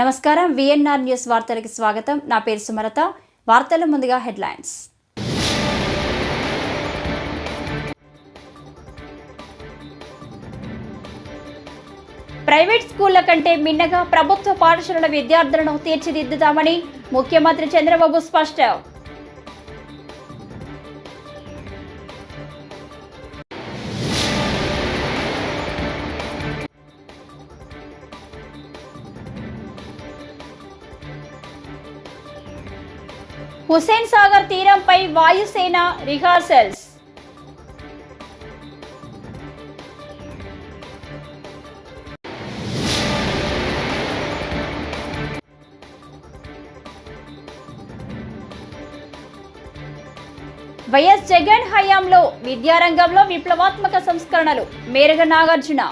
నమస్కారం VNR news వార్తలకు స్వాగతం. నా పేరు సుమలత. వార్తల ముందుగా హెడ్లైన్స్. ప్రైవేట్ స్కూళ్ళ కంటే మిన్నగా ప్రభుత్వ పాఠశాలల విద్యార్థులను తీర్చిదిద్దుతామని ముఖ్యమంత్రి చంద్రబాబు స్పష్టం. హుసేన్ సాగర్ తీరంపై వాయుసేన రిహార్సల్స్. వైఎస్ జగన్ హయాంలో విద్యారంగంలో విప్లవాత్మక సంస్కరణలు. మేరగ నాగార్జున.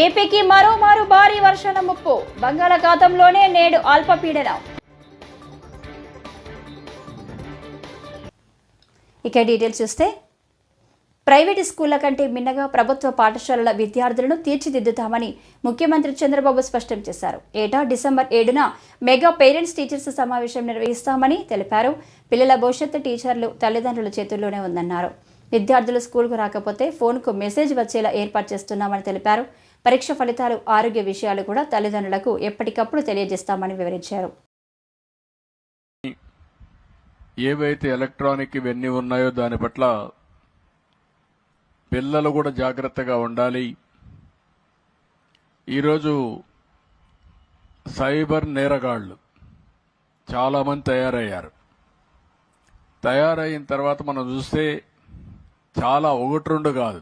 ఏపీకి మరోమారు భారీ వర్షాల ముప్పు. బంగాళాఖాతంలోనే నేడు అల్పపీడనం ఇక డీటెయిల్స్ చూస్తే ప్రైవేటు స్కూళ్ళ కంటే మిన్నగా ప్రభుత్వ పాఠశాలల విద్యార్థులను తీర్చిదిద్దుతామని ముఖ్యమంత్రి చంద్రబాబు స్పష్టం చేశారు. ఏటా డిసెంబర్ ఏడున మెగా పేరెంట్స్ టీచర్స్ సమావేశం నిర్వహిస్తామని తెలిపారు. పిల్లల భవిష్యత్తు టీచర్లు తల్లిదండ్రుల చేతుల్లోనే ఉందన్నారు. విద్యార్థులు స్కూల్కు రాకపోతే ఫోన్కు మెసేజ్ వచ్చేలా ఏర్పాటు చేస్తున్నామని తెలిపారు. పరీక్ష ఫలితాలు ఆరోగ్య విషయాలు కూడా తల్లిదండ్రులకు ఎప్పటికప్పుడు తెలియజేస్తామని వివరించారు. ఏవైతే ఎలక్ట్రానిక్ ఇవన్నీ ఉన్నాయో దాని పట్ల పిల్లలు కూడా జాగ్రత్తగా ఉండాలి. ఈరోజు సైబర్ నేరగాళ్ళు చాలామంది తయారయ్యారు. తయారైన తర్వాత మనం చూస్తే చాలా ఒకటి రెండు కాదు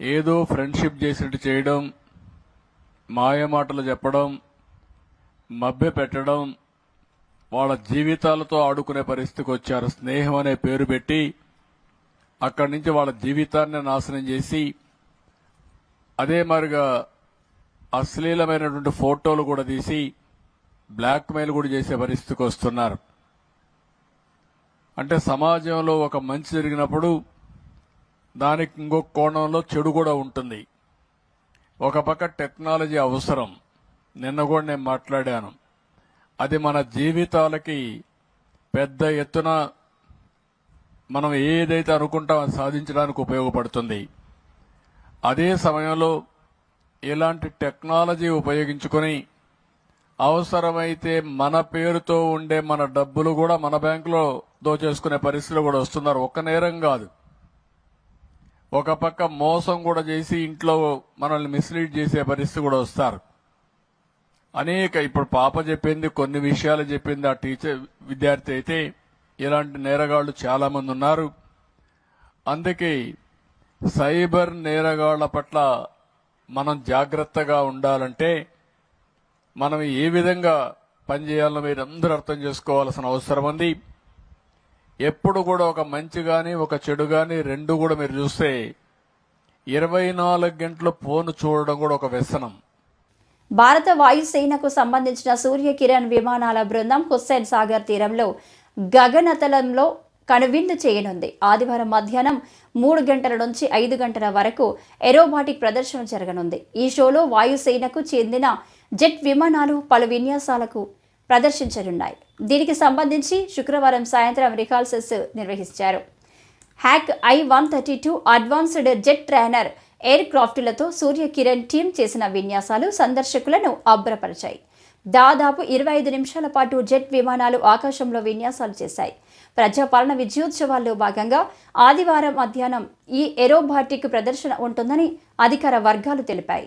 ఏదో ఫ్రెండ్షిప్ చేసినట్టు చేయడం మాయమాటలు చెప్పడం మభ్య పెట్టడం వాళ్ళ జీవితాలతో ఆడుకునే పరిస్థితికి వచ్చారు. స్నేహం అనే పేరు పెట్టి అక్కడి నుంచి వాళ్ళ జీవితాన్ని నాశనం చేసి అదే మరిగా అశ్లీలమైనటువంటి ఫోటోలు కూడా తీసి బ్లాక్మెయిల్ కూడా చేసే పరిస్థితికి వస్తున్నారు. అంటే సమాజంలో ఒక మంచి జరిగినప్పుడు దానికి ఇంకొక కోణంలో చెడు కూడా ఉంటుంది. ఒక పక్క టెక్నాలజీ అవసరం. నిన్న కూడా నేను మాట్లాడాను. అది మన జీవితాలకి పెద్ద ఎత్తున మనం ఏదైతే అనుకుంటామో అది సాధించడానికి ఉపయోగపడుతుంది. అదే సమయంలో ఇలాంటి టెక్నాలజీ ఉపయోగించుకొని అవసరమైతే మన పేరుతో ఉండే మన డబ్బులు కూడా మన బ్యాంకులో దోచేసుకునే పరిస్థితులు కూడా వస్తున్నారు. ఒక్క నేరం కాదు. ఒక పక్క మోసం కూడా చేసి ఇంట్లో మనల్ని మిస్లీడ్ చేసే పరిస్థితి కూడా వస్తారు. అనేక ఇప్పుడు పాప చెప్పింది కొన్ని విషయాలు చెప్పింది ఆ టీచర్ విద్యార్థి అయితే ఇలాంటి నేరగాళ్ళు చాలామంది ఉన్నారు. అందుకే సైబర్ నేరగాళ్ళ పట్ల మనం జాగ్రత్తగా ఉండాలంటే మనం ఏ విధంగా పనిచేయాలో మీరు అందరూ అర్థం చేసుకోవాల్సిన అవసరం ఉంది. ఎప్పుడు కూడా ఒక మంచి కానీ ఒక చెడు కానీ రెండు కూడా మీరు చూస్తే ఇరవై నాలుగు గంటలు ఫోన్ చూడడం కూడా ఒక వ్యసనం. భారత వాయుసేనకు సంబంధించిన సూర్య కిరణ్ విమానాల బృందం హుస్సేన్ సాగర్ తీరంలో గగనతలంలో కనువిందు చేయనుంది. ఆదివారం మధ్యాహ్నం మూడు గంటల నుంచి ఐదు గంటల వరకు ఏరోబాటిక్ ప్రదర్శన జరగనుంది. ఈ షోలో వాయుసేనకు చెందిన జెట్ విమానాలు పలు విన్యాసాలకు ప్రదర్శించనున్నాయి. దీనికి సంబంధించి శుక్రవారం సాయంత్రం రిహార్సల్స్ నిర్వహించారు. Hawk I one thirty two advanced jet trainer air క్రాఫ్టులతో సూర్య కిరణ్ టీం చేసిన విన్యాసాలు సందర్శకులను అబ్బరపరిచాయి. దాదాపు ఇరవై ఐదు నిమిషాల పాటు జెట్ విమానాలు ఆకాశంలో విన్యాసాలు చేశాయి. ప్రజాపాలన విజయోత్సవాల్లో భాగంగా ఆదివారం మధ్యాహ్నం ఈ ఏరోబాటిక్ ప్రదర్శన ఉంటుందని అధికార వర్గాలు తెలిపాయి.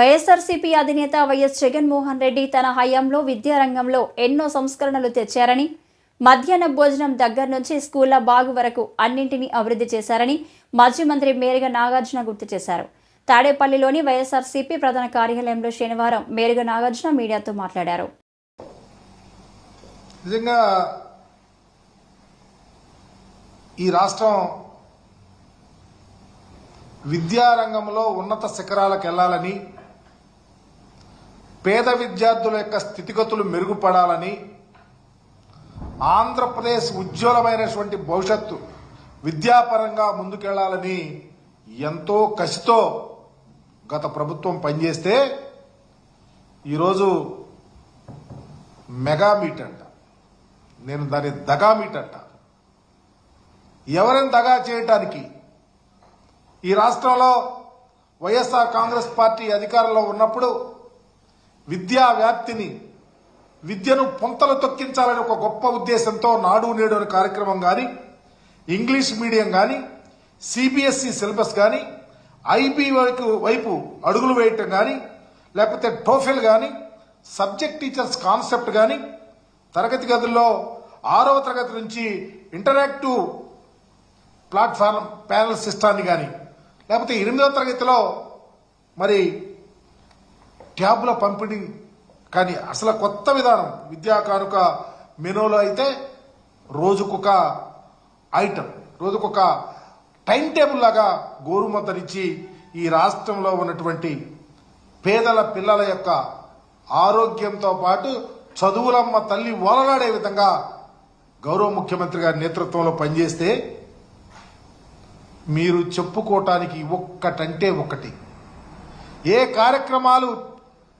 వైఎస్ఆర్సీపీ అధినేత వైఎస్ జగన్మోహన్ రెడ్డి తన హయాంలో విద్యారంగంలో ఎన్నో సంస్కరణలు తెచ్చారని మధ్యాహ్న భోజనం దగ్గర నుంచి స్కూళ్ళ బాగు వరకు అన్నింటినీ అభివృద్ధి చేశారని మాజీ మంత్రి మేరుగ నాగార్జున గుర్తు చేశారు. తాడేపల్లిలోని వైఎస్ఆర్సీపీ ప్రధాన కార్యాలయంలో శనివారం మేరుగ నాగార్జున మీడియాతో మాట్లాడారు. నిజంగా ఈ రాష్ట్రం విద్యారంగంలో ఉన్నత శిఖరాలకు వెళ్ళాలని పేద విద్యార్థుల యొక్క స్థితిగతులు మెరుగుపడాలని ఆంధ్రప్రదేశ్ ఉజ్వలమైనటువంటి భవిష్యత్తు విద్యాపరంగా ముందుకెళ్ళాలని ఎంతో కసితో గత ప్రభుత్వం పనిచేస్తే ఈరోజు మెగా మీట్ అంట. నేను దాన్ని దగా మీట్ అంట. ఎవరిని దగా చేయటానికి? ఈ రాష్ట్రంలో వైఎస్ఆర్ కాంగ్రెస్ పార్టీ అధికారంలో ఉన్నప్పుడు విద్యా వ్యాప్తిని విద్యను పొంతలు తొక్కించాలని ఒక గొప్ప ఉద్దేశంతో నాడు నేడు అనే కార్యక్రమం కానీ ఇంగ్లీష్ మీడియం కానీ సిబిఎస్ఈ సిలబస్ కానీ ఐబీ వైపు వైపు అడుగులు వేయటం కానీ లేకపోతే టోఫెల్ కానీ సబ్జెక్ట్ టీచర్స్ కాన్సెప్ట్ కానీ తరగతి గదుల్లో ఆరవ తరగతి నుంచి ఇంటరాక్టివ్ ప్లాట్ఫామ్ ప్యానల్ సిస్టాన్ని కానీ లేకపోతే ఎనిమిదవ తరగతిలో మరి ట్యాబ్ల పంపిణీ కానీ అసలు కొత్త విధానం. విద్యా కానుక మెనూలో అయితే రోజుకొక ఐటమ్ రోజుకొక టైం టేబుల్ లాగా గోరుముద్దనిచ్చి ఈ రాష్ట్రంలో ఉన్నటువంటి పేదల పిల్లల యొక్క ఆరోగ్యంతో పాటు చదువులమ్మ తల్లి ఓలలాడే విధంగా గౌరవ ముఖ్యమంత్రి గారి నేతృత్వంలో పనిచేస్తే మీరు చెప్పుకోవటానికి ఒక్కటంటే ఒకటి ఏ కార్యక్రమాలు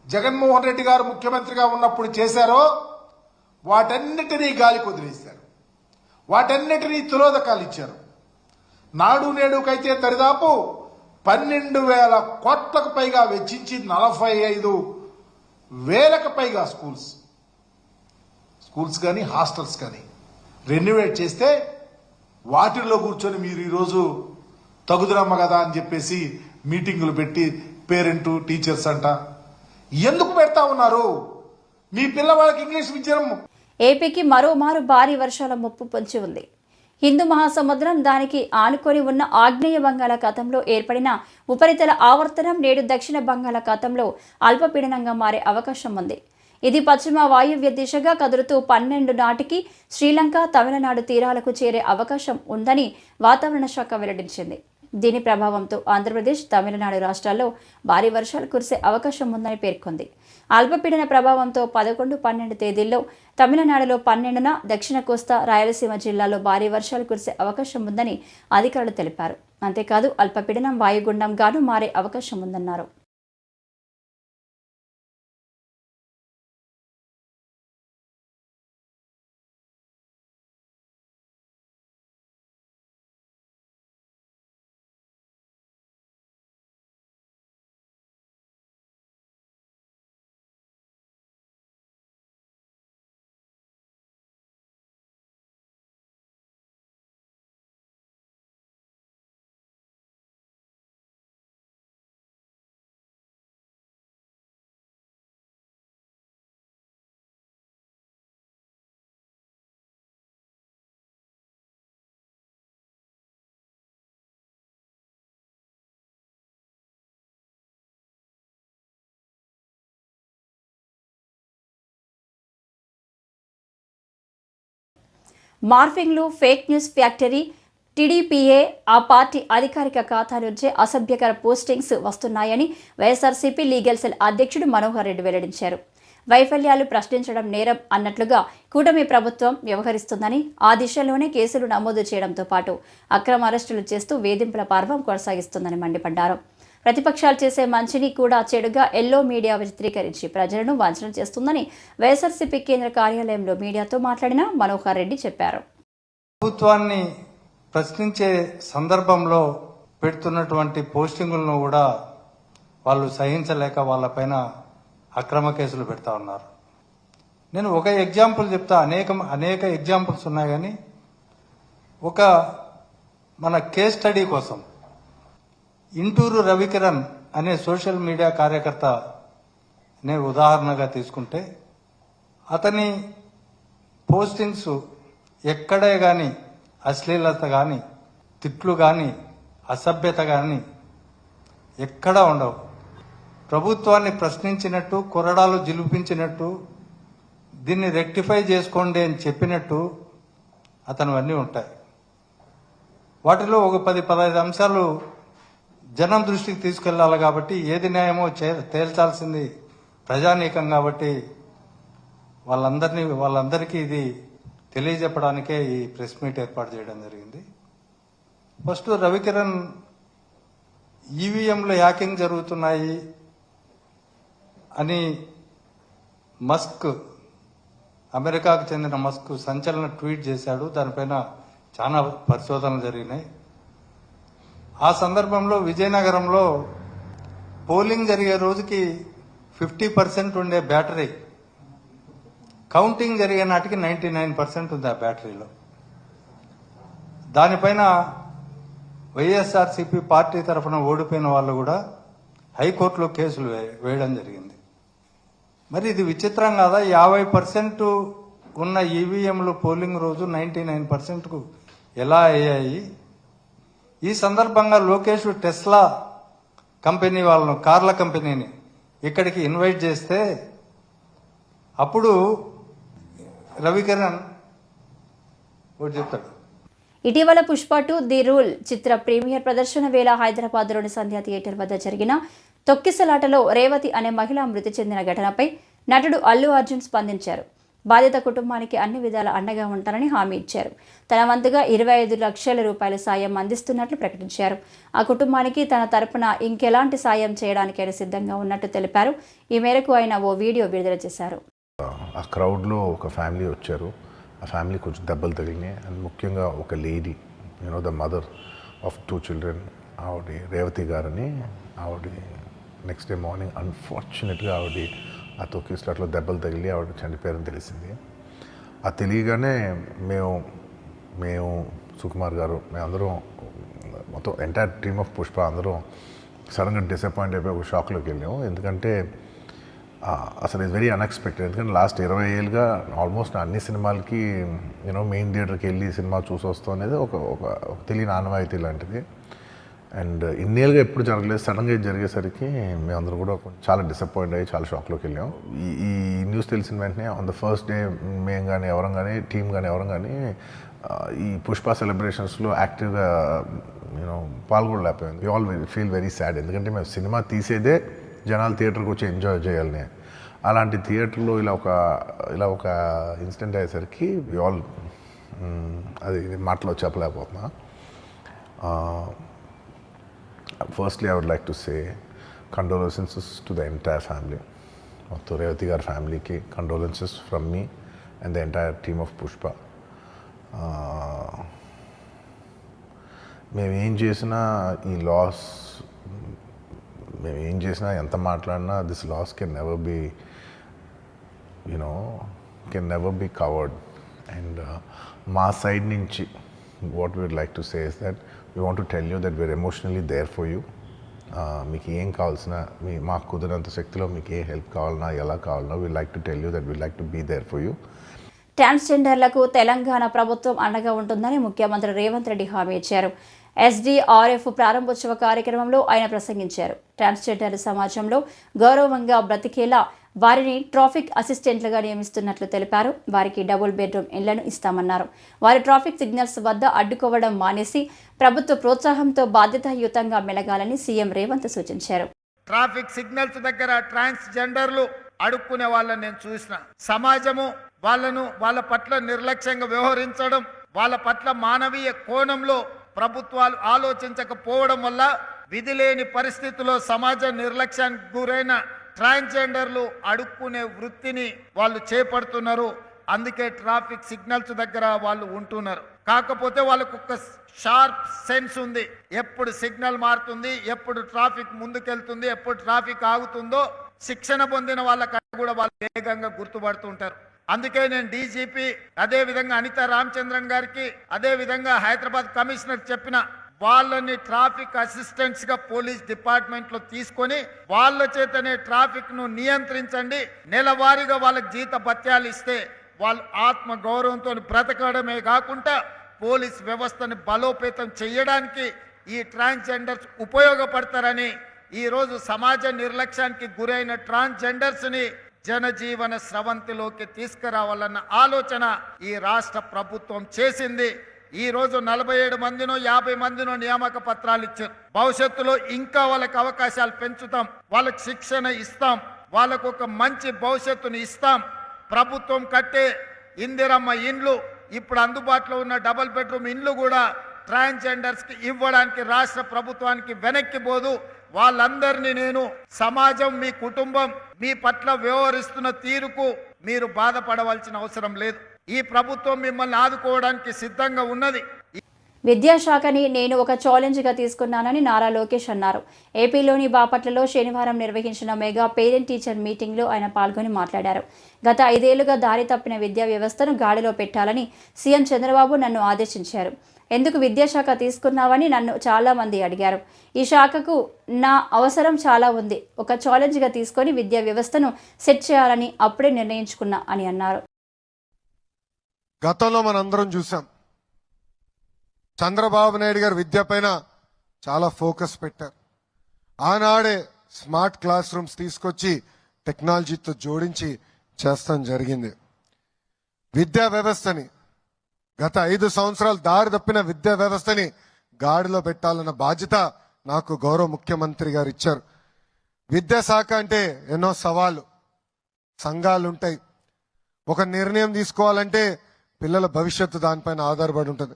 జగన్మోహన్ రెడ్డి గారు ముఖ్యమంత్రిగా ఉన్నప్పుడు చేశారో వాటన్నిటినీ గాలి కుదిరేశారు. వాటన్నిటినీ తులోదకాలు ఇచ్చారు. నాడు నేడుకైతే దరిదాపు పన్నెండు వేల కోట్లకు పైగా వెచ్చించి నలభై ఐదు వేలకు పైగా స్కూల్స్. స్కూల్స్ కానీ హాస్టల్స్ కానీ రెన్యువేట్ చేస్తే వాటిల్లో కూర్చొని మీరు ఈరోజు తగుదురమ్మ కదా అని చెప్పేసి మీటింగులు పెట్టి పేరెంట్ టీచర్స్ అంట ఎందుకు పెడతా ఉన్నారు? మీ పిల్లవాళ్ళకి ఇంగ్లీష్ విద్యం ఏపీకి మరోమారు భారీ వర్షాల ముప్పు పొంచి ఉంది. హిందూ మహాసముద్రం దానికి ఆనుకొని ఉన్న ఆగ్నేయ బంగాళాఖాతంలో ఏర్పడిన ఉపరితల ఆవర్తనం నేడు దక్షిణ బంగాళాఖాతంలో అల్పపీడనంగా మారే అవకాశం ఉంది. ఇది పశ్చిమ వాయువ్య దిశగా కదులుతూ పన్నెండు నాటికి శ్రీలంక తమిళనాడు తీరాలకు చేరే అవకాశం ఉందని వాతావరణ శాఖ వెల్లడించింది. దీని ప్రభావంతో ఆంధ్రప్రదేశ్ తమిళనాడు రాష్ట్రాల్లో భారీ వర్షాలు కురిసే అవకాశం ఉందని పేర్కొంది. అల్పపీడన ప్రభావంతో పదకొండు పన్నెండు తేదీల్లో తమిళనాడులో పన్నెండున దక్షిణ కోస్తా రాయలసీమ జిల్లాలో భారీ వర్షాలు కురిసే అవకాశం ఉందని అధికారులు తెలిపారు. అంతేకాదు అల్పపీడనం వాయుగుండంగాను మారే అవకాశం ఉందన్నారు. మార్ఫింగ్లు ఫేక్ న్యూస్ ఫ్యాక్టరీ టీడీపీఏ ఆ పార్టీ అధికారిక ఖాతా నుంచే అసభ్యకర పోస్టింగ్స్ వస్తున్నాయని వైఎస్ఆర్సీపీ లీగల్ సెల్ అధ్యక్షుడు మనోహర్ రెడ్డి వెల్లడించారు. వైఫల్యాలు ప్రశ్నించడం నేరం అన్నట్లుగా కూటమి ప్రభుత్వం వ్యవహరిస్తుందని ఆ దిశలోనే కేసులు నమోదు చేయడంతో పాటు అక్రమ అరెస్టులు చేస్తూ వేధింపుల పర్వం కొనసాగిస్తుందని మండిపడ్డారు. ప్రతిపక్షాలు చేసే మంచిని కూడా చెడుగా ఎల్లో మీడియా చిత్రీకరించి ప్రజలను వంచన చేస్తుందని వైఎస్ఆర్సీపీ కేంద్ర కార్యాలయంలో మీడియాతో మాట్లాడిన మనోహర్ రెడ్డి చెప్పారు. ప్రభుత్వాన్ని ప్రశ్నించే సందర్భంలో పెడుతున్నటువంటి పోస్టింగులను కూడా వాళ్ళు సహించలేక వాళ్ళపైన అక్రమ కేసులు పెడతా ఉన్నారు. నేను ఒక ఎగ్జాంపుల్ చెప్తా అనేక అనేక ఎగ్జాంపుల్స్ ఉన్నాయి కానీ ఒక మన కేస్ స్టడీ కోసం ఇంటూరు రవికిరణ్ అనే సోషల్ మీడియా కార్యకర్త నే ఉదాహరణగా తీసుకుంటే అతని పోస్టింగ్స్ ఎక్కడే కానీ అశ్లీలత కానీ తిట్లు కానీ అసభ్యత కానీ ఎక్కడా ఉండవు. ప్రభుత్వాన్ని ప్రశ్నించినట్టు కొరడాలు జిలిపించినట్టు దీన్ని రెక్టిఫై చేసుకోండి అని చెప్పినట్టు అతనివన్నీ ఉంటాయి. వాటిలో ఒక పది పదహైదు అంశాలు జనం దృష్టికి తీసుకెళ్ళాలి కాబట్టి ఏది న్యాయమో తేల్చాల్సింది ప్రజానీకం కాబట్టి వాళ్ళందరినీ వాళ్ళందరికీ ఇది తెలియజెప్పడానికే ఈ ప్రెస్ మీట్ ఏర్పాటు చేయడం జరిగింది. ఫస్ట్ రవికిరణ్ ఈవీఎంలో హ్యాకింగ్ జరుగుతున్నాయి అని మస్క్ అమెరికాకు చెందిన మస్క్ సంచలన ట్వీట్ చేశాడు. దానిపైన చాలా పరిశోధనలు జరిగినాయి. ఆ సందర్భంలో విజయనగరంలో పోలింగ్ జరిగే రోజుకి ఫిఫ్టీ పర్సెంట్ ఉండే బ్యాటరీ. కౌంటింగ్ జరిగే నాటికి నైంటీ నైన్ పర్సెంట్ ఉంది ఆ బ్యాటరీలో. దానిపైన వైఎస్ఆర్సీపీ పార్టీ తరఫున ఓడిపోయిన వాళ్ళు కూడా హైకోర్టులో కేసులు వే- వేయడం జరిగింది. మరి ఇది విచిత్రం కాదా? యాభై పర్సెంట్ ఉన్న ఈవీఎంలు పోలింగ్ రోజు నైంటీ నైన్ పర్సెంట్కు ఎలా అయ్యాయి? ఈ సందర్భంగా లోకేష్ టెస్లా కంపెనీ వాళ్ళను కార్ల కంపెనీని ఇక్కడికి ఇన్వైట్ చేస్తే అప్పుడు రవికిరణ్ ఒకటి చెప్తాడు. ఇటీవల పుష్ప టు ది రూల్ చిత్ర ప్రీమియర్ ప్రదర్శన వేళ హైదరాబాద్లోని సంధ్యా థియేటర్ వద్ద జరిగిన తొక్కిసలాటలో రేవతి అనే మహిళ మృతి చెందిన ఘటనపై నటుడు అల్లు అర్జున్ స్పందించారు. బాధిత కుటుంబానికి అన్ని విధాల అండగా ఉంటారని హామీ ఇచ్చారు. తన వంతుగా ఇరవై ఐదు లక్షల రూపాయల సాయం అందిస్తున్నట్లు ప్రకటించారు. ఆ కుటుంబానికి తన తరపున ఇంకెలాంటి సాయం చేయడానికైనా సిద్ధంగా ఉన్నట్టు తెలిపారు. ఈ మేరకు ఆయన ఓ వీడియో విడుదల చేశారు. ఆ క్రౌడ్లో ఒక ఫ్యామిలీ వచ్చారు. ఆ ఫ్యామిలీ కొంచెం దెబ్బలు తగిలినాయి. అండ్ ముఖ్యంగా ఒక lady you know the mother of two children ఆవిడ రేవతి గారని ఆవిడ నెక్స్ట్ డే మార్నింగ్ అన్ఫార్చునేట్గా ఆవిడ ఆ తొక్కిస్లాట్లో దెబ్బలు తగిలి ఆవిడ చనిపోయారని తెలిసింది. ఆ తెలియగానే మేము మేము సుకుమార్ గారు మేమందరం మొత్తం ఎంటైర్ టీమ్ ఆఫ్ పుష్ప అందరం సడన్గా డిసప్పాయింట్ అయిపోయి ఒక షాక్లోకి వెళ్ళాము. ఎందుకంటే అసలు ఇది వెరీ అన్ఎక్స్పెక్టెడ్ ఎందుకంటే లాస్ట్ ఇరవై ఏళ్ళుగా ఆల్మోస్ట్ అన్ని సినిమాలకి యూనో మెయిన్ థియేటర్కి వెళ్ళి సినిమా చూసి వస్తాం అనేది ఒక ఒక ఒక తెలియని ఆనవాయితీ లాంటిది. అండ్ ఇన్నేళ్ళుగా ఎప్పుడు జరగలేదు. సడన్గా ఇది జరిగేసరికి మేమందరూ కూడా చాలా డిసప్పాయింట్ అయ్యి చాలా షాక్లోకి వెళ్ళాం. ఈ ఈ న్యూస్ తెలిసిన వెంటనే ఆన్ ద ఫస్ట్ డే మేము కానీ ఎవరం కానీ టీం కానీ ఎవరం కానీ ఈ పుష్ప సెలబ్రేషన్స్లో యాక్టివ్గా you know పాల్గొనలేకపోయింది. You all feel very sad ఎందుకంటే మేము సినిమా తీసేదే జనాలు థియేటర్కి వచ్చి ఎంజాయ్ చేయాలని. అలాంటి థియేటర్లో ఇలా ఒక ఇలా ఒక ఇన్సిడెంట్ అయ్యేసరికి యూ ఆల్ అది మాటలో చెప్పలేకపోతున్నా. Firstly I would like to say condolences to the entire family మొత్తం రేవతి గారి ఫ్యామిలీకి condolences from me and the entire team of Pushpa మేము ఏం చేసినా ఈ లాస్ మేము ఏం చేసినా ఎంత మాట్లాడినా this loss can never be you know can never be covered and మా సైడ్ నుంచి what we'd like to says that we want to tell you that we are emotionally there for you మీకు ఏం కావాల్సిన మీ మాకు కుదిరినంత శక్తిలో మీకు ఏ help కావాలన్నా ఎలా కావాలన్నా we like to tell you that we like to be there for you ట్రాన్స్జెండర్లకు Telangana ప్రభుత్వం అండగా ఉంటుందని ముఖ్యమంత్రి రేవంత్ రెడ్డి హామీ ఇచ్చారు. ఎస్డీఆర్ఎఫ్ ప్రారంభోత్సవ కార్యక్రమంలో ఆయన ప్రసంగించారు. ట్రాన్స్జెండర్ సమాజంలో గౌరవంగా బ్రతికేలా వారిని ట్రాఫిక్ అసిస్టెంట్లుగా నియమిస్తున్నట్లు తెలిపారు. వారికి డబుల్ బెడ్రూమ్ ఇళ్ళను ఇస్తామన్నారు. వారి ట్రాఫిక్ సిగ్నల్స్ వద్ద అడ్డుకోవడం మానేసి ప్రభుత్వ ప్రోత్సాహంతో బాధ్యతాయుతంగా మెలగాలని సీఎం రేవంత్ సూచించారు. ట్రాఫిక్ సిగ్నల్స్ దగ్గర ట్రాన్స్జెండర్లు అడుక్కునే వాళ్ళని నేను చూసిన. సమాజము వాళ్ళను వాళ్ళ పట్ల నిర్లక్ష్యంగా వ్యవహరించడం వాళ్ళ పట్ల మానవీయ కోణంలో ప్రభుత్వాలు ఆలోచించకపోవడం వల్ల విధి లేని పరిస్థితుల్లో సమాజ నిర్లక్ష్యానికి గురైన ట్రాన్స్జెండర్లు అడుక్కునే వృత్తిని వాళ్ళు చేపడుతున్నారు. అందుకే ట్రాఫిక్ సిగ్నల్స్ దగ్గర వాళ్ళు ఉంటున్నారు. కాకపోతే వాళ్ళకు ఒక షార్ప్ సెన్స్ ఉంది. ఎప్పుడు సిగ్నల్ మారుతుంది ఎప్పుడు ట్రాఫిక్ ముందుకెళ్తుంది ఎప్పుడు ట్రాఫిక్ ఆగుతుందో శిక్షణ పొందిన వాళ్ళ కూడా వాళ్ళు వేగంగా గుర్తుపడుతుంటారు. అందుకే నేను డీజీపీ అదే విధంగా అనిత రామచంద్రన్ గారికి అదే విధంగా హైదరాబాద్ కమిషనర్ చెప్పిన వాళ్ళని ట్రాఫిక్ అసిస్టెంట్స్గా పోలీస్ డిపార్ట్మెంట్లో తీసుకొని వాళ్ళ చేతనే ట్రాఫిక్ను నియంత్రించండి. నెలవారీగా వాళ్ళకి జీత భత్యాలు ఇస్తే వాళ్ళు ఆత్మ గౌరవంతో బ్రతకడమే కాకుండా పోలీస్ వ్యవస్థని బలోపేతం చేయడానికి ఈ ట్రాన్స్జెండర్స్ ఉపయోగపడతారని ఈ రోజు సమాజ నిర్లక్ష్యానికి గురైన ట్రాన్స్జెండర్స్ని జనజీవన స్రవంతిలోకి తీసుకురావాలన్న ఆలోచన ఈ రాష్ట్ర ప్రభుత్వం చేసింది. ఈ రోజు నలభై ఏడు మందినో యాభై మందినో నియామక పత్రాలు ఇచ్చారు. భవిష్యత్తులో ఇంకా వాళ్ళకి అవకాశాలు పెంచుతాం వాళ్ళకి శిక్షణ ఇస్తాం వాళ్ళకు ఒక మంచి భవిష్యత్తుని ఇస్తాం. ప్రభుత్వం కట్టే ఇందిరమ్మ ఇండ్లు ఇప్పుడు అందుబాటులో ఉన్న డబుల్ బెడ్రూమ్ ఇండ్లు కూడా ట్రాన్స్జెండర్స్కి ఇవ్వడానికి రాష్ట్ర ప్రభుత్వానికి వెనక్కి పోదు. వాళ్ళందరినీ నేను సమాజం మీ కుటుంబం మీ పట్ల వ్యవహరిస్తున్న తీరుకు మీరు బాధపడవలసిన అవసరం లేదు. ఈ ప్రభుత్వం మిమ్మల్ని ఆదుకోవడానికి సిద్ధంగా ఉన్నది. విద్యాశాఖని నేను ఒక ఛాలెంజ్గా తీసుకున్నానని నారా లోకేష్ అన్నారు. ఏపీలోని బాపట్లలో శనివారం నిర్వహించిన మెగా పేరెంట్ టీచర్ మీటింగ్లో ఆయన పాల్గొని మాట్లాడారు. గత ఐదేళ్ళుగా దారి తప్పిన విద్యా వ్యవస్థను గాడిలో పెట్టాలని సీఎం చంద్రబాబు నన్ను ఆదేశించారు. ఎందుకు విద్యాశాఖ తీసుకున్నావని నన్ను చాలా మంది అడిగారు. ఈ శాఖకు నా అవసరం చాలా ఉంది. ఒక ఛాలెంజ్గా తీసుకొని విద్యా వ్యవస్థను సెట్ చేయాలని అప్పుడే నిర్ణయించుకున్నా అని అన్నారు. గతంలో మనందరం చూసాం చంద్రబాబు నాయుడు గారు విద్యపైన చాలా ఫోకస్ పెట్టారు. ఆనాడే స్మార్ట్ క్లాస్ రూమ్స్ తీసుకొచ్చి టెక్నాలజీతో జోడించి చేస్తాం జరిగింది. విద్యా వ్యవస్థని గత ఐదు సంవత్సరాలు దారి తప్పిన విద్యా వ్యవస్థని గాడిలో పెట్టాలన్న బాధ్యత నాకు గౌరవ ముఖ్యమంత్రి గారు ఇచ్చారు. విద్యాశాఖ అంటే ఎన్నో సవాళ్ళు సంఘాలు ఉంటాయి ఒక నిర్ణయం తీసుకోవాలంటే పిల్లల భవిష్యత్తు దానిపైన ఆధారపడి ఉంటుంది.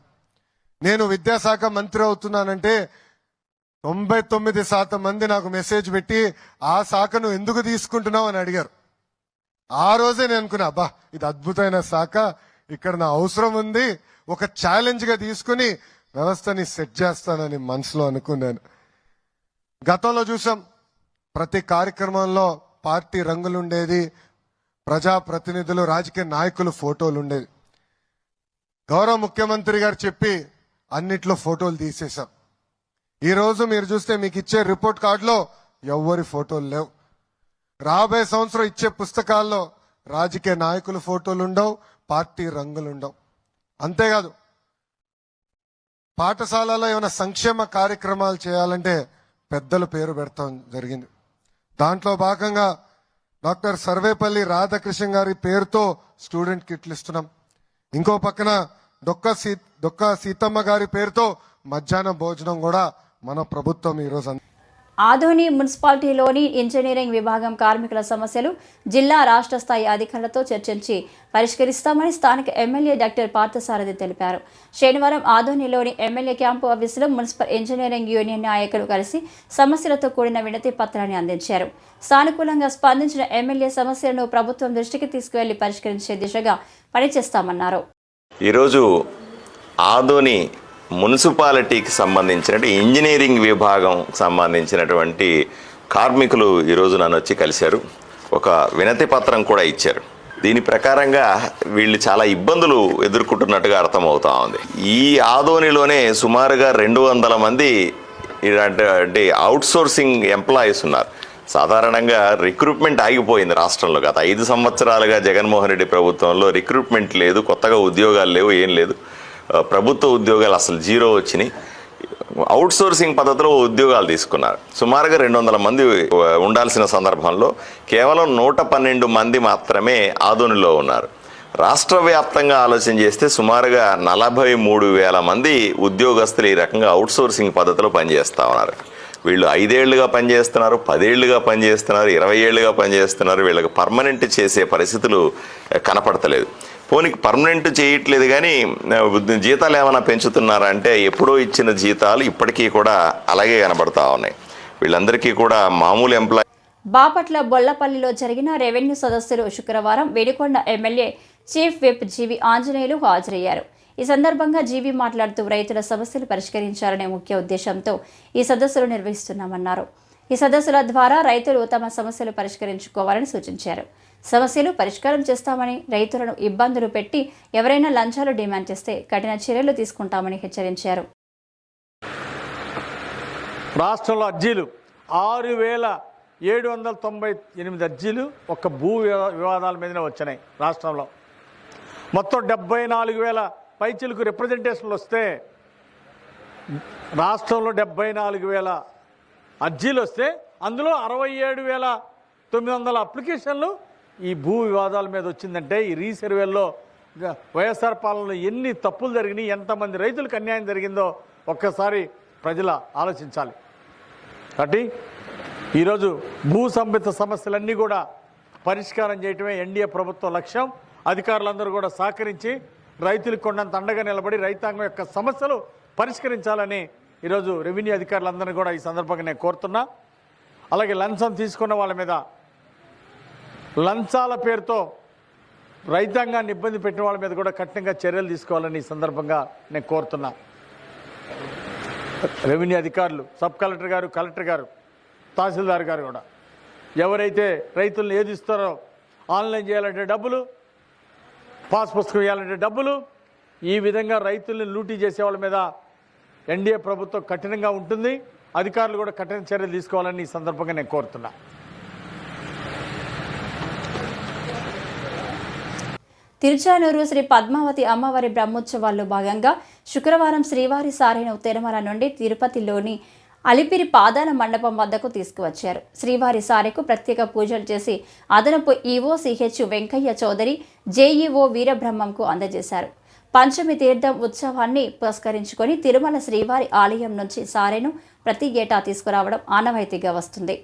నేను విద్యాశాఖ మంత్రి అవుతున్నానంటే తొంభై తొమ్మిది శాతం మంది నాకు మెసేజ్ పెట్టి ఆ శాఖను ఎందుకు తీసుకుంటున్నావు? అని అడిగారు. ఆ రోజే నేను అనుకున్నా అబ్బా ఇది అద్భుతమైన శాఖ. ఇక్కడ నా అవసరం ఉంది. ఒక ఛాలెంజ్గా తీసుకుని వ్యవస్థని సెట్ చేస్తానని మనసులో అనుకున్నాను. గతంలో చూసాం ప్రతి కార్యక్రమంలో పార్టీ రంగులు ఉండేది ప్రజా ప్రతినిధులు రాజకీయ నాయకులు ఫోటోలు ఉండేది గౌరవ ముఖ్యమంత్రి గారు చెప్పి అన్నిట్లో ఫోటోలు తీసేశాం. ఈరోజు మీరు చూస్తే మీకు ఇచ్చే రిపోర్ట్ కార్డులో ఎవ్వరి ఫోటోలు లేవు. రాబోయే సంవత్సరం ఇచ్చే పుస్తకాల్లో రాజకీయ నాయకుల ఫోటోలు ఉండవు పార్టీ రంగులు ఉండవు. అంతేకాదు పాఠశాలలో ఏమైనా సంక్షేమ కార్యక్రమాలు చేయాలంటే పెద్దల పేరు పెడతాం జరిగింది. దాంట్లో భాగంగా డాక్టర్ సర్వేపల్లి రాధాకృష్ణ గారి పేరుతో స్టూడెంట్ కిట్లు ఇస్తున్నాం. ఇంకో పక్కన డొక్క సీ డొక్క సీతమ్మ గారి పేరుతో మధ్యాహ్న భోజనం కూడా మన ప్రభుత్వం ఈరోజు ఆధోని మున్సిపాలిటీలోని ఇంజనీరింగ్ విభాగం కార్మికుల సమస్యలు జిల్లా రాష్ట్ర స్థాయి అధికారులతో చర్చించి పరిష్కరిస్తామని స్థానిక ఎమ్మెల్యే డాక్టర్ పార్థసారథి తెలిపారు. శనివారం ఆధోనిలోని ఎమ్మెల్యే క్యాంపు ఆఫీసులో మున్సిపల్ ఇంజనీరింగ్ యూనియన్ నాయకులు కలిసి సమస్యలతో కూడిన వినతి పత్రాన్ని అందించారు. సానుకూలంగా స్పందించిన ఎమ్మెల్యే సమస్యలను ప్రభుత్వం దృష్టికి తీసుకువెళ్ళి పరిష్కరించే దిశగా పనిచేస్తామన్నారు. ఈరోజు ఆదోని మున్సిపాలిటీకి సంబంధించిన ఇంజనీరింగ్ విభాగం సంబంధించినటువంటి కార్మికులు ఈరోజు నన్ను వచ్చి కలిశారు. ఒక వినతి పత్రం కూడా ఇచ్చారు. దీని ప్రకారంగా వీళ్ళు చాలా ఇబ్బందులు ఎదుర్కొంటున్నట్టుగా అర్థమవుతా ఉంది. ఈ ఆదోనిలోనే సుమారుగా రెండు వందల మంది ఇలాంటి అవుట్సోర్సింగ్ ఎంప్లాయీస్ ఉన్నారు. సాధారణంగా రిక్రూట్మెంట్ ఆగిపోయింది రాష్ట్రంలో. గత ఐదు సంవత్సరాలుగా జగన్మోహన్ రెడ్డి ప్రభుత్వంలో రిక్రూట్మెంట్ లేదు కొత్తగా ఉద్యోగాలు లేవు ఏం లేదు. ప్రభుత్వ ఉద్యోగాలు అసలు జీరో వచ్చినాయి. అవుట్ సోర్సింగ్ పద్ధతిలో ఉద్యోగాలు తీసుకున్నారు. సుమారుగా రెండు వందల మంది ఉండాల్సిన సందర్భంలో కేవలం నూట పన్నెండు మంది మాత్రమే ఆధునిలో ఉన్నారు. రాష్ట్ర వ్యాప్తంగా ఆలోచన చేస్తే సుమారుగా నలభై మూడు వేల మంది ఉద్యోగస్తులు ఈ రకంగా అవుట్ సోర్సింగ్ పద్ధతిలో పనిచేస్తూ ఉన్నారు. వీళ్ళు ఐదేళ్ళుగా పనిచేస్తున్నారు పదేళ్ళుగా పనిచేస్తున్నారు ఇరవై ఏళ్ళుగా పనిచేస్తున్నారు. వీళ్ళకి పర్మనెంట్ చేసే పరిస్థితులు కనపడతలేదు. పోనీకి పర్మనెంట్ చేయట్లేదు కానీ జీతాలు ఏమైనా పెంచుతున్నారా? అంటే ఎప్పుడో ఇచ్చిన జీతాలు ఇప్పటికీ కూడా అలాగే కనబడతా ఉన్నాయి. వీళ్ళందరికీ కూడా మామూలు ఎంప్లాయ్ బాపట్ల బొల్లపల్లిలో జరిగిన రెవెన్యూ సదస్సులు శుక్రవారం వేడికొండ MLA chief whip GV Anjaneyulu హాజరయ్యారు. ఈ సందర్భంగా జీవి మాట్లాడుతూ రైతుల సమస్యలు పరిష్కరించాలనే ముఖ్య ఉద్దేశంతో ఈ సదస్సులు నిర్వహిస్తున్నామన్నారు. ఈ సదస్సుల ద్వారా రైతులు తమ సమస్యలు పరిష్కరించుకోవాలని సూచించారు. సమస్యలు పరిష్కారం చేస్తామని రైతులను ఇబ్బందులు పెట్టి ఎవరైనా లంచాలు డిమాండ్ చేస్తే కఠిన చర్యలు తీసుకుంటామని హెచ్చరించారు. రాష్ట్రంలో అర్జీలు ఆరు వేల ఏడు వందల తొంభై ఎనిమిది అర్జీలు ఒక్క భూ వివా- వివాదాల మీదనే వచ్చినాయి రాష్ట్రంలో. మొత్తం డెబ్బై నాలుగు వేల పైచిలకు రిప్రజెంటేషన్లు వస్తే రాష్ట్రంలో డెబ్బై నాలుగు వేల అర్జీలు వస్తే అందులో అరవై ఏడు వేల తొమ్మిది వందల అప్లికేషన్లు ఈ భూ వివాదాల మీద వచ్చిందంటే ఈ రీసర్వేల్లో వైఎస్ఆర్ పాలనలో ఎన్ని తప్పులు జరిగినాయి ఎంతమంది రైతులకు అన్యాయం జరిగిందో ఒక్కసారి ప్రజల ఆలోచించాలి. కాబట్టి ఈరోజు భూ సంబంధిత సమస్యలన్నీ కూడా పరిష్కారం చేయటమే ఎన్డీఏ ప్రభుత్వ లక్ష్యం. అధికారులందరూ కూడా సహకరించి రైతులకు కొండంత అండగా నిలబడి రైతాంగం యొక్క సమస్యలు పరిష్కరించాలని ఈరోజు రెవెన్యూ అధికారులందరినీ కూడా ఈ సందర్భంగా నేను కోరుతున్నా. అలాగే లంచం తీసుకున్న వాళ్ళ మీద లంచాల పేరుతో రైతాంగాన్ని ఇబ్బంది పెట్టిన వాళ్ళ మీద కూడా కఠినంగా చర్యలు తీసుకోవాలని ఈ సందర్భంగా నేను కోరుతున్నా. రెవెన్యూ అధికారులు సబ్ కలెక్టర్ గారు కలెక్టర్ గారు తహసీల్దార్ గారు కూడా. ఎవరైతే రైతులను ఏదిస్తారో ఆన్లైన్ చేయాలంటే డబ్బులు పాస్ పుస్తకం ఇవ్వాలంటే డబ్బులు ఈ విధంగా రైతుల్ని లూటీ చేసే వాళ్ళ మీద ఎన్డీఏ ప్రభుత్వం కఠినంగా ఉంటుంది. అధికారులు కూడా కఠిన చర్యలు తీసుకోవాలని ఈ సందర్భంగా నేను కోరుతున్నా. తిరుచానూరు శ్రీ పద్మావతి అమ్మవారి బ్రహ్మోత్సవాల్లో భాగంగా శుక్రవారం శ్రీవారి సారైన తిరుమల నుండి తిరుపతిలోని అలిపిరి పాదాల మండపం వద్దకు తీసుకువచ్చారు. శ్రీవారి సారెకు ప్రత్యేక పూజలు చేసి అదనపు EO CH Venkayya Chowdary JEO వీరబ్రహ్మంకు అందజేశారు. పంచమి తీర్థం ఉత్సవాన్ని పురస్కరించుకొని తిరుమల శ్రీవారి ఆలయం నుంచి సారెను ప్రతి ఏటా తీసుకురావడం ఆనవాయితీగా వస్తుంది.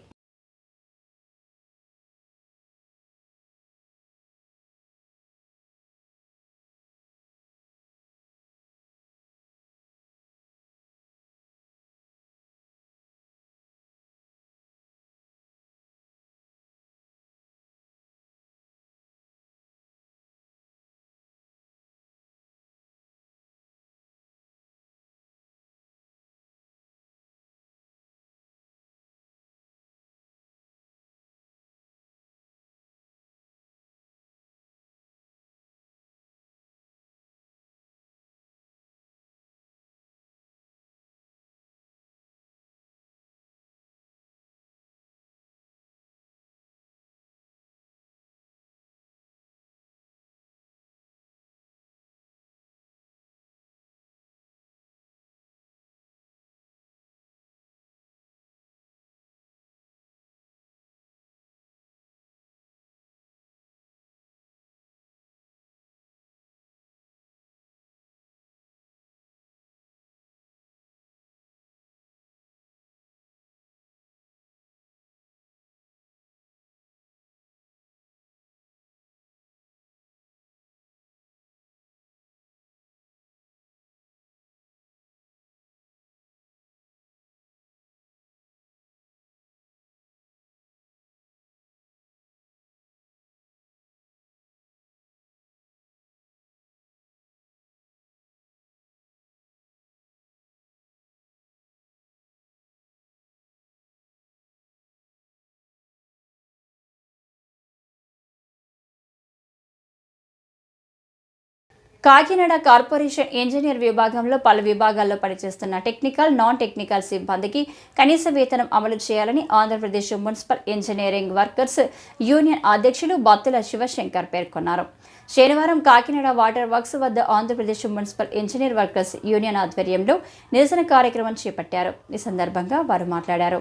కాకినాడ కార్పొరేషన్ ఇంజనీర్ విభాగంలో పలు విభాగాల్లో పనిచేస్తున్న టెక్నికల్ నాన్ టెక్నికల్ సిబ్బందికి కనీస వేతనం అమలు చేయాలని Andhra Pradesh municipal engineering workers union అధ్యక్షులు బత్తుల శివశంకర్ పేర్కొన్నారు. శనివారం కాకినాడ వాటర్ వర్క్స్ వద్ద Andhra Pradesh municipal engineer workers union ఆధ్వర్యంలో నిరసన కార్యక్రమం చేపట్టారు. ఈ సందర్భంగా వారు మాట్లాడారు.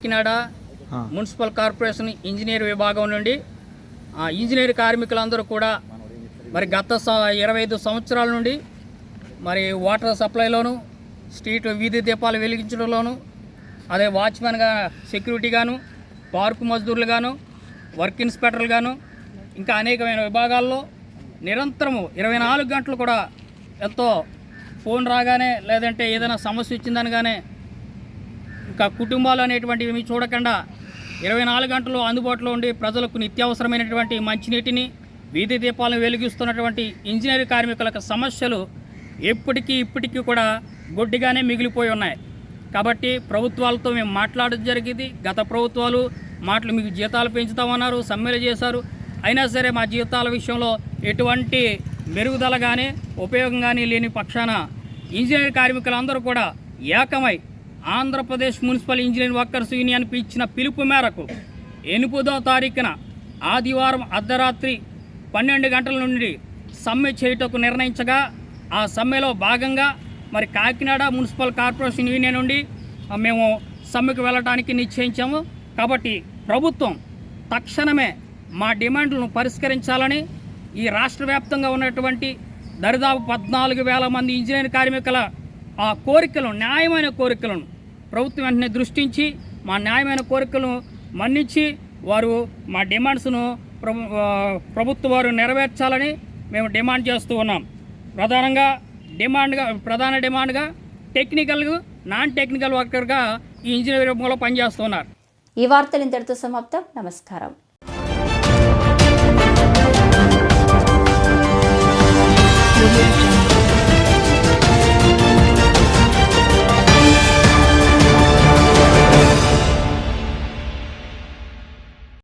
కాకినాడ మున్సిపల్ కార్పొరేషన్ ఇంజనీర్ విభాగం నుండి ఆ ఇంజనీర్ కార్మికులందరూ కూడా మరి గత స- ఇరవై ఐదు సంవత్సరాల నుండి మరి వాటర్ సప్లైలోను స్ట్రీట్ వీధి దీపాలు వెలిగించడంలోను అదే వాచ్మెన్గా సెక్యూరిటీగాను పార్కు మజ్దూర్లుగాను వర్క్ ఇన్స్పెక్టర్లుగాను ఇంకా అనేకమైన విభాగాల్లో నిరంతరము ఇరవై నాలుగు గంటలు కూడా ఎంతో ఫోన్ రాగానే లేదంటే ఏదైనా సమస్య వచ్చిందనగానే ఇంకా కుటుంబాలు అనేటువంటివి చూడకుండా ఇరవై నాలుగు గంటలు అందుబాటులో ఉండి ప్రజలకు నిత్యావసరమైనటువంటి మంచినీటిని వీధి దీపాలను వెలిగిస్తున్నటువంటి ఇంజనీర్ కార్మికులకు సమస్యలు ఎప్పటికీ ఇప్పటికీ కూడా గొడ్డిగానే మిగిలిపోయి ఉన్నాయి. కాబట్టి ప్రభుత్వాలతో మేము మాట్లాడడం జరిగింది. గత ప్రభుత్వాలు మాటలు మీకు జీతాలు పెంచుతామన్నారు సమ్మెలు చేశారు. అయినా సరే మా జీతాల విషయంలో ఎటువంటి మెరుగుదల కానీ ఉపయోగం కానీ లేని పక్షాన ఇంజనీర్ కార్మికులందరూ కూడా ఏకమై ఆంధ్రప్రదేశ్ మున్సిపల్ ఇంజనీరింగ్ వర్కర్స్ యూనియన్కి ఇచ్చిన పిలుపు మేరకు ఎనిమిదో తారీఖున ఆదివారం అర్ధరాత్రి పన్నెండు గంటల నుండి సమ్మె చేయుటకు నిర్ణయించగా ఆ సమ్మెలో భాగంగా మరి కాకినాడ మున్సిపల్ కార్పొరేషన్ యూనియన్ నుండి మేము సమ్మెకు వెళ్ళడానికి నిశ్చయించాము. కాబట్టి ప్రభుత్వం తక్షణమే మా డిమాండ్లను పరిష్కరించాలని ఈ రాష్ట్ర వ్యాప్తంగా ఉన్నటువంటి దరిదాపు పద్నాలుగు వేల మంది ఇంజనీరింగ్ కార్మికుల ఆ కోరికలను న్యాయమైన కోరికలను ప్రభుత్వం వెంటనే దృష్టించి మా న్యాయమైన కోరికలను మన్నించి వారు మా డిమాండ్స్ను ప్రభుత్వ వారు నెరవేర్చాలని మేము డిమాండ్ చేస్తూ ఉన్నాం. ప్రధానంగా డిమాండ్గా ప్రధాన డిమాండ్గా టెక్నికల్ నాన్ టెక్నికల్ వర్కర్గా ఈ ఇంజనీర్ రూపంలో పనిచేస్తున్నారు ఈ వార్తలు ఇంతటితో సమాప్తం. నమస్కారం.